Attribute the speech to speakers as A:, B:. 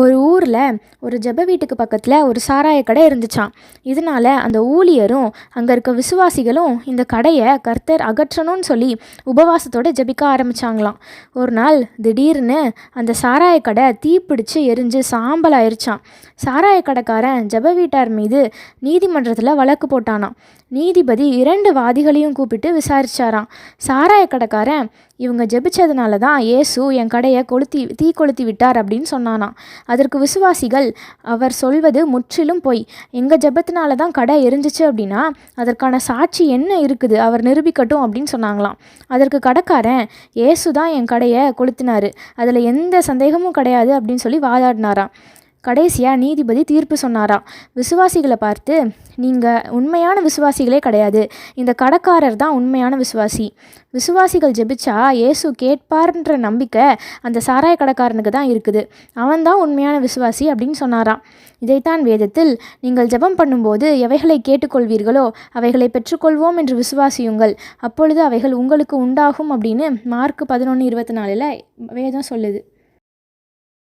A: ஒரு ஊரில் ஒரு ஜெப வீட்டுக்கு பக்கத்தில் ஒரு சாராய கடை இருந்துச்சான் இதனால அந்த ஊழியரும் அங்கே இருக்க விசுவாசிகளும் இந்த கடையை கர்த்தர் அகற்றணும்னு சொல்லி உபவாசத்தோடு ஜெபிக்க ஆரம்பிச்சாங்களாம். ஒரு நாள் திடீர்னு அந்த சாராய கடை தீப்பிடிச்சு எரிஞ்சு சாம்பல் ஆயிடுச்சான் சாராய கடைக்காரன் ஜெப வீட்டார் மீது நீதிமன்றத்தில் வழக்கு போட்டானாம். நீதிபதி இரண்டு வாதிகளையும் கூப்பிட்டு விசாரிச்சாராம். சாராய கடைக்காரன் இவங்க ஜெபிச்சதுனால தான் இயேசு என் கடையை கொளுத்தி தீ கொளுத்தி விட்டார் அப்படின்னு சொன்னானாம். அதற்கு விசுவாசிகள் அவர் சொல்வது முற்றிலும் பொய். எங்கள் ஜெபத்தினால தான் கடை எரிஞ்சிச்சு அப்படின்னா அதற்கான சாட்சி என்ன இருக்குது? அவர் நிரூபிக்கட்டும் அப்படின்னு சொன்னாங்களாம். அதற்கு கடைக்காரன் இயேசு தான் என் கடையை கொளுத்தினாரு. அதில் எந்த சந்தேகமும் கிடையாது அப்படின்னு சொல்லி வாதாடினாராம். கடைசியாக நீதிபதி தீர்ப்பு சொன்னாராம் விசுவாசிகளை பார்த்து நீங்கள் உண்மையான விசுவாசிகளே கிடையாது. இந்த கடைக்காரர் தான் உண்மையான விசுவாசி. விசுவாசிகள் ஜெபிச்சா இயேசு கேட்பார்ன்ற நம்பிக்கை அந்த சாராய கடைக்காரனுக்கு தான் இருக்குது. அவன்தான் உண்மையான விசுவாசி அப்படின்னு சொன்னாராம் இதைத்தான் வேதத்தில் நீங்கள் ஜெபம் பண்ணும்போது எவைகளை கேட்டுக்கொள்வீர்களோ அவைகளை பெற்றுக்கொள்வோம் என்று விசுவாசியுங்கள். அப்பொழுது அவைகள் உங்களுக்கு உண்டாகும் அப்படின்னு மார்க் பதினொன்று இருபத்தி நாலில் வேதம் சொல்லுது.